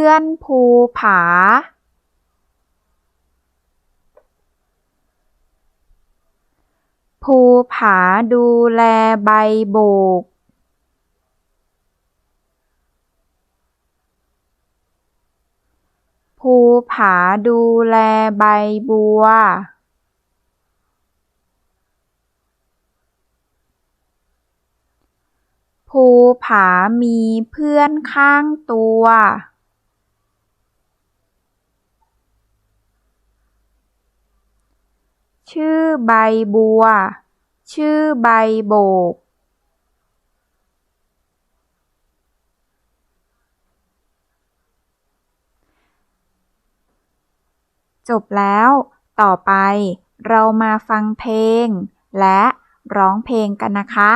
พื่อนภูผา ภูผาดูแลใบโบก ภูผาดูแลใบบัวภูผามีเพื่อนข้างตัว ชื่อใบบัว ชื่อใบโบกจบแล้ว ต่อไปเรามาฟังเพลง และร้องเพลงกันนะคะ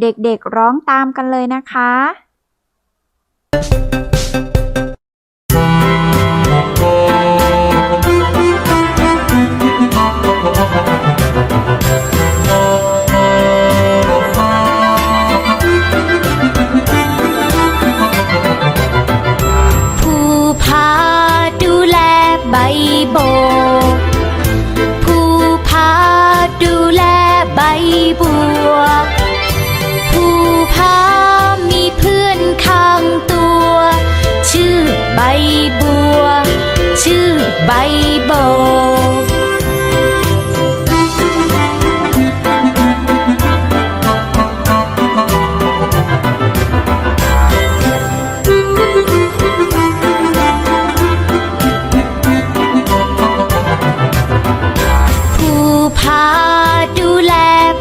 เด็กๆร้องตามกันเลยนะคะ ใบโบผู้พาดูแลใบบัว ผู้พามีเพื่อนข้างตัว ชื่อใบบัว ชื่อใบโบ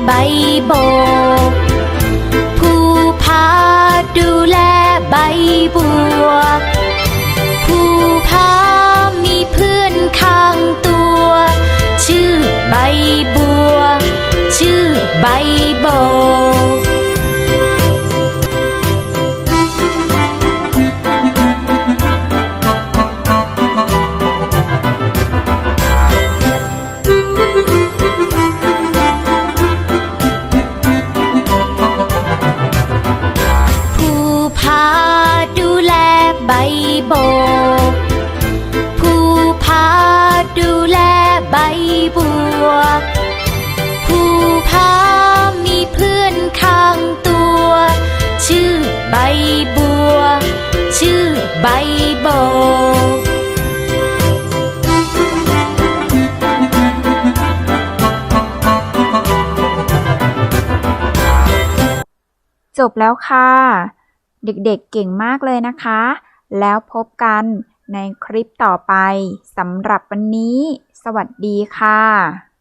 ใบโบกผู้พาดูแลใบบัว ผู้พามีเพื่อนข้างตัว ชื่อใบบัว ชื่อใบโบก ใบโบกผู้พาดูแลใบบัว ผู้พามีเพื่อนข้างตัว ชื่อใบบัว ชื่อใบโบกจบแล้วค่ะ เด็กๆเเก่งมากเลยนะคะ แล้วพบกันในคลิปต่อไปสำหรับวันนี้ สวัสดีค่ะ